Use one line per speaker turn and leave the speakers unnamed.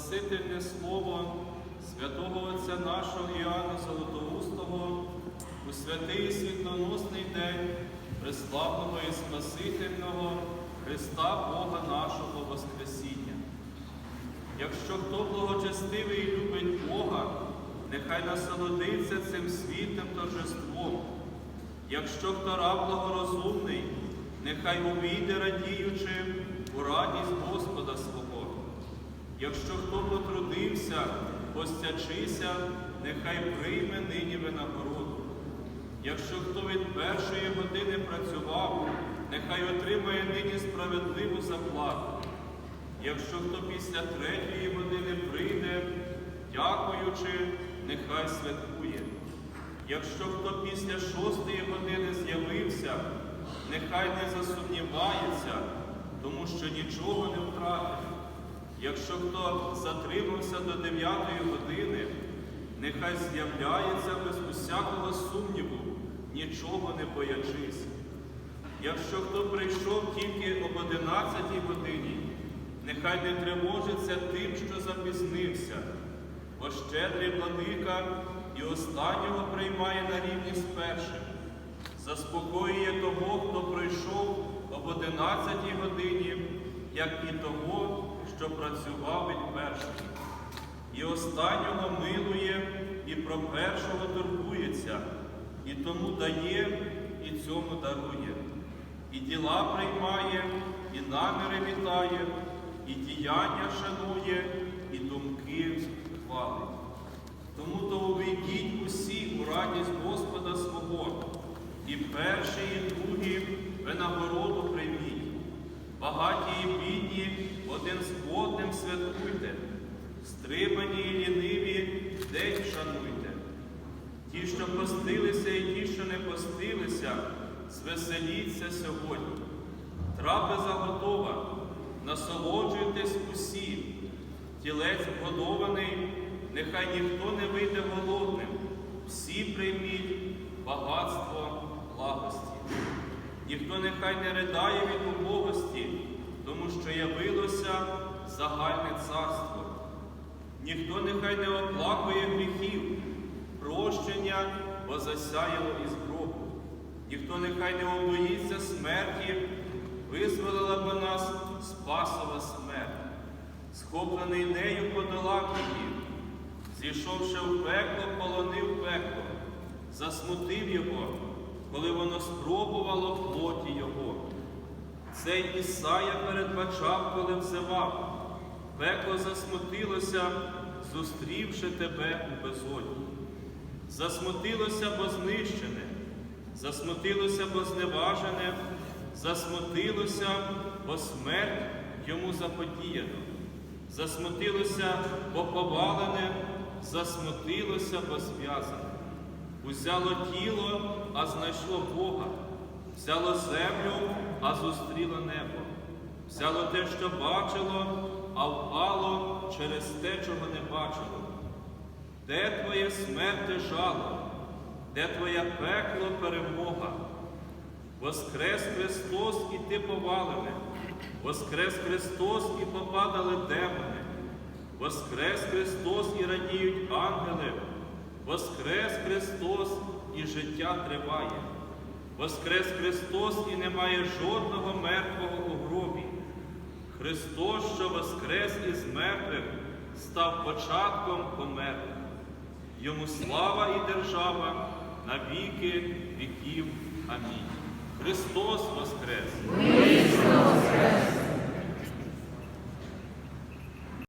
Спасительне Слово святого Отця нашого Іоанна Золотоустого у святий і світлоносний день преславного і Спасительного Христа Бога нашого Воскресіння. Якщо хто благочестивий любить Бога, нехай насолодиться цим світом торжеством. Якщо хто раб благорозумний, нехай увійде радіючи у радість Господа свого. Якщо хто потрудився, постячися, нехай прийме нині винагороду. Якщо хто від першої години працював, нехай отримає нині справедливу заплату. Якщо хто після третьої години прийде, дякуючи, нехай святкує. Якщо хто після шостої години з'явився, нехай не засумнівається, тому що нічого не втратив. Якщо хто затримався до дев'ятої години, нехай з'являється без усякого сумніву, нічого не боячись. Якщо хто прийшов тільки об одинадцятій годині, нехай не тривожиться тим, що запізнився, бо щедрий владика і останнього приймає на рівні з першим, заспокоює того, хто прийшов об одинадцятій годині, як і того, що працював від першого. І останнього милує, і про першого турбується, і тому дає, і цьому дарує. І діла приймає, і наміри вітає, і діяння шанує, і думки хвалить. Тому то увійдіть усі у радість Господа свого, і перші, і другі винагороду прийміть. Багаті і бідні один з одним святкуйте, стримані і ліниві день шануйте. Ті, що постилися, і ті, що не постилися, звеселіться сьогодні. Трапеза готова, насолоджуйтесь усі. Тілець вгодований, нехай ніхто не вийде голодним. Всі прийміть багатство благості. Ніхто нехай не ридає від убогості, тому що явилося загальне царство. Ніхто нехай не оплакує гріхів, прощення, бо засяяло із гробу. Ніхто нехай не обоїться смерті, визволила б нас спасова смерть. Схоплений нею подолав її, зійшовши в пекло, полонив пекло, засмутив його, коли воно спробувало плоті його. Цей Ісая передбачав, коли взивав, пекло засмутилося, зустрівши тебе у безодні. Засмутилося, бо знищене, засмутилося, бо зневажене, засмутилося, бо смерть йому заподіяно. Засмутилося, бо повалене, засмутилося, бо зв'язане. Узяло тіло, а знайшло Бога, взяло землю, а зустріло небо, взяло те, що бачило, а впало через те, чого не бачило. Де твоє смерти жало, де твоя пекло перемога? Воскрес Христос і ти повалене, Воскрес Христос і попадали демони, Воскрес Христос і радіють ангели, Воскрес Христос і життя триває, Воскрес Христос і немає жодного мертвого у гробі. Христос, що воскрес із мертвих, став початком померлих. Йому слава і держава на віки віків. Амінь. Христос Воскрес!